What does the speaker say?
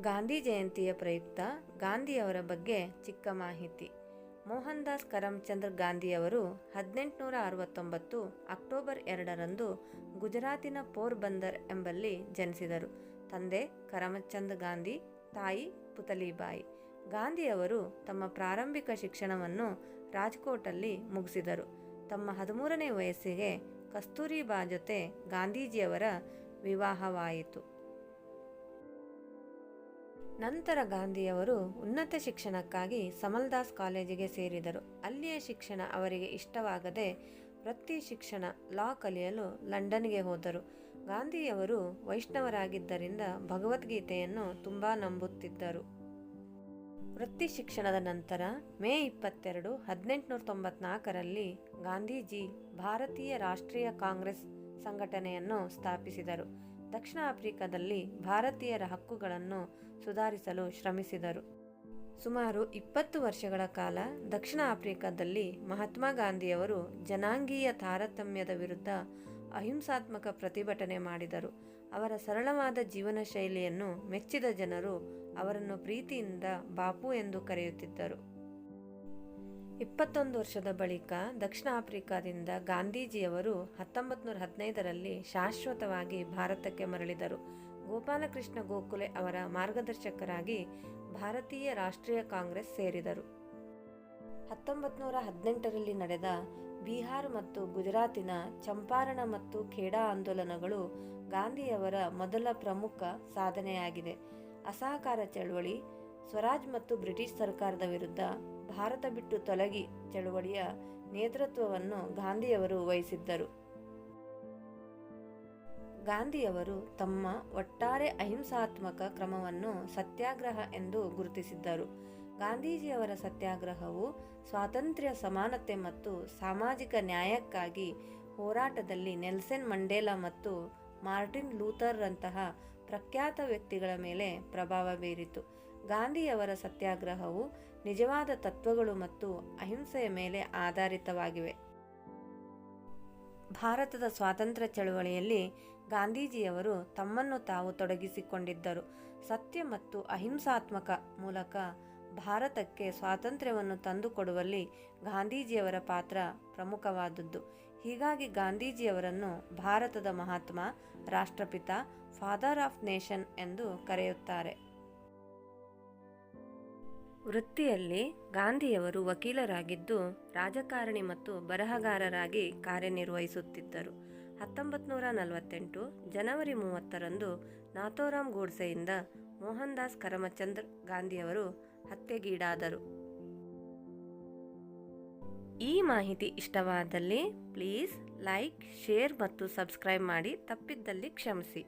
ಗಾಂಧಿ ಜಯಂತಿಯ ಪ್ರಯುಕ್ತ ಗಾಂಧಿಯವರ ಬಗ್ಗೆ ಚಿಕ್ಕ ಮಾಹಿತಿ. ಮೋಹನ್ ದಾಸ್ ಕರಮ್ಚಂದ್ರ ಗಾಂಧಿಯವರು ಹದಿನೆಂಟುನೂರ ಅರವತ್ತೊಂಬತ್ತು ಅಕ್ಟೋಬರ್ ಎರಡರಂದು ಗುಜರಾತಿನ ಪೋರ್ಬಂದರ್ ಎಂಬಲ್ಲಿ ಜನಿಸಿದರು. ತಂದೆ ಕರಮಚಂದ್ ಗಾಂಧಿ, ತಾಯಿ ಪುತಲಿಬಾಯಿ. ಗಾಂಧಿಯವರು ತಮ್ಮ ಪ್ರಾರಂಭಿಕ ಶಿಕ್ಷಣವನ್ನು ರಾಜ್ಕೋಟಲ್ಲಿ ಮುಗಿಸಿದರು. ತಮ್ಮ ಹದಿಮೂರನೇ ವಯಸ್ಸಿಗೆ ಕಸ್ತೂರಿಬಾ ಜೊತೆ ಗಾಂಧೀಜಿಯವರ ವಿವಾಹವಾಯಿತು. ನಂತರ ಗಾಂಧಿಯವರು ಉನ್ನತ ಶಿಕ್ಷಣಕ್ಕಾಗಿ ಸಮಲ್ದಾಸ್ ಕಾಲೇಜಿಗೆ ಸೇರಿದರು. ಅಲ್ಲಿಯ ಶಿಕ್ಷಣ ಅವರಿಗೆ ಇಷ್ಟವಾಗದೆ ವೃತ್ತಿ ಶಿಕ್ಷಣ ಲಾ ಕಲಿಯಲು ಲಂಡನ್ಗೆ ಹೋದರು. ಗಾಂಧಿಯವರು ವೈಷ್ಣವರಾಗಿದ್ದರಿಂದ ಭಗವದ್ಗೀತೆಯನ್ನು ತುಂಬ ನಂಬುತ್ತಿದ್ದರು. ವೃತ್ತಿ ಶಿಕ್ಷಣದ ನಂತರ ಮೇ ಇಪ್ಪತ್ತೆರಡು ಹದಿನೆಂಟುನೂರ ತೊಂಬತ್ನಾಲ್ಕರಲ್ಲಿ ಗಾಂಧೀಜಿ ಭಾರತೀಯ ರಾಷ್ಟ್ರೀಯ ಕಾಂಗ್ರೆಸ್ ಸಂಘಟನೆಯನ್ನು ಸ್ಥಾಪಿಸಿದರು. ದಕ್ಷಿಣ ಆಫ್ರಿಕಾದಲ್ಲಿ ಭಾರತೀಯರ ಹಕ್ಕುಗಳನ್ನು ಸುಧಾರಿಸಲು ಶ್ರಮಿಸಿದರು. ಸುಮಾರು ಇಪ್ಪತ್ತು ವರ್ಷಗಳ ಕಾಲ ದಕ್ಷಿಣ ಆಫ್ರಿಕಾದಲ್ಲಿ ಮಹಾತ್ಮ ಗಾಂಧಿಯವರು ಜನಾಂಗೀಯ ತಾರತಮ್ಯದ ವಿರುದ್ಧ ಅಹಿಂಸಾತ್ಮಕ ಪ್ರತಿಭಟನೆ ಮಾಡಿದರು. ಅವರ ಸರಳವಾದ ಜೀವನ ಶೈಲಿಯನ್ನು ಮೆಚ್ಚಿದ ಜನರು ಅವರನ್ನು ಪ್ರೀತಿಯಿಂದ ಬಾಪು ಎಂದು ಕರೆಯುತ್ತಿದ್ದರು. ಇಪ್ಪತ್ತೊಂದು ವರ್ಷದ ಬಳಿಕ ದಕ್ಷಿಣ ಆಫ್ರಿಕಾದಿಂದ ಗಾಂಧೀಜಿಯವರು ಹತ್ತೊಂಬತ್ತು ನೂರ ಹದಿನೈದರಲ್ಲಿ ಶಾಶ್ವತವಾಗಿ ಭಾರತಕ್ಕೆ ಮರಳಿದರು. ಗೋಪಾಲಕೃಷ್ಣ ಗೋಖಲೆ ಅವರ ಮಾರ್ಗದರ್ಶಕರಾಗಿ ಭಾರತೀಯ ರಾಷ್ಟ್ರೀಯ ಕಾಂಗ್ರೆಸ್ ಸೇರಿದರು. ಹತ್ತೊಂಬತ್ತು ನೂರ ಹದಿನೆಂಟರಲ್ಲಿ ನಡೆದ ಬಿಹಾರ್ ಮತ್ತು ಗುಜರಾತಿನ ಚಂಪಾರಣ ಮತ್ತು ಖೇಡಾ ಆಂದೋಲನಗಳು ಗಾಂಧಿಯವರ ಮೊದಲ ಪ್ರಮುಖ ಸಾಧನೆಯಾಗಿದೆ. ಅಸಹಕಾರ ಚಳವಳಿ ಸ್ವರಾಜ್ ಮತ್ತು ಬ್ರಿಟಿಷ್ ಸರ್ಕಾರದ ವಿರುದ್ಧ ಭಾರತ ಬಿಟ್ಟು ತೊಲಗಿ ಚಳುವಳಿಯ ನೇತೃತ್ವವನ್ನು ಗಾಂಧಿಯವರು ವಹಿಸಿದ್ದರು. ಗಾಂಧಿಯವರು ತಮ್ಮ ಒಟ್ಟಾರೆ ಅಹಿಂಸಾತ್ಮಕ ಕ್ರಮವನ್ನು ಸತ್ಯಾಗ್ರಹ ಎಂದು ಗುರುತಿಸಿದ್ದರು. ಗಾಂಧೀಜಿಯವರ ಸತ್ಯಾಗ್ರಹವು ಸ್ವಾತಂತ್ರ್ಯ, ಸಮಾನತೆ ಮತ್ತು ಸಾಮಾಜಿಕ ನ್ಯಾಯಕ್ಕಾಗಿ ಹೋರಾಟದಲ್ಲಿ ನೆಲ್ಸನ್ ಮಂಡೇಲಾ ಮತ್ತು ಮಾರ್ಟಿನ್ ಲೂಥರ್ರಂತಹ ಪ್ರಖ್ಯಾತ ವ್ಯಕ್ತಿಗಳ ಮೇಲೆ ಪ್ರಭಾವ ಬೀರಿತು. ಗಾಂಧಿಯವರ ಸತ್ಯಾಗ್ರಹವು ನಿಜವಾದ ತತ್ವಗಳು ಮತ್ತು ಅಹಿಂಸೆಯ ಮೇಲೆ ಆಧಾರಿತವಾಗಿವೆ. ಭಾರತದ ಸ್ವಾತಂತ್ರ್ಯ ಚಳುವಳಿಯಲ್ಲಿ ಗಾಂಧೀಜಿಯವರು ತಮ್ಮನ್ನು ತಾವು ತೊಡಗಿಸಿಕೊಂಡಿದ್ದರು. ಸತ್ಯ ಮತ್ತು ಅಹಿಂಸಾತ್ಮಕ ಮೂಲಕ ಭಾರತಕ್ಕೆ ಸ್ವಾತಂತ್ರ್ಯವನ್ನು ತಂದುಕೊಡುವಲ್ಲಿ ಗಾಂಧೀಜಿಯವರ ಪಾತ್ರ ಪ್ರಮುಖವಾದದ್ದು. ಹೀಗಾಗಿ ಗಾಂಧೀಜಿಯವರನ್ನು ಭಾರತದ ಮಹಾತ್ಮ, ರಾಷ್ಟ್ರಪಿತ, ಫಾದರ್ ಆಫ್ ನೇಷನ್ ಎಂದು ಕರೆಯುತ್ತಾರೆ. ವೃತ್ತಿಯಲ್ಲಿ ಗಾಂಧಿಯವರು ವಕೀಲರಾಗಿದ್ದು ರಾಜಕಾರಣಿ ಮತ್ತು ಬರಹಗಾರರಾಗಿ ಕಾರ್ಯನಿರ್ವಹಿಸುತ್ತಿದ್ದರು. ಹತ್ತೊಂಬತ್ತು ನೂರ ನಲವತ್ತೆಂಟು ಜನವರಿ ಮೂವತ್ತರಂದು ನಾಥೋರಾಮ್ ಗೋಡ್ಸೆಯಿಂದ ಮೋಹನ್ ದಾಸ್ ಕರಮಚಂದ್ರ ಗಾಂಧಿಯವರು ಹತ್ಯೆಗೀಡಾದರು. ಈ ಮಾಹಿತಿ ಇಷ್ಟವಾದಲ್ಲಿ ಪ್ಲೀಸ್ ಲೈಕ್, ಶೇರ್ ಮತ್ತು ಸಬ್ಸ್ಕ್ರೈಬ್ ಮಾಡಿ ತಪ್ಪಿದ್ದಲ್ಲಿ ಕ್ಷಮಿಸಿ.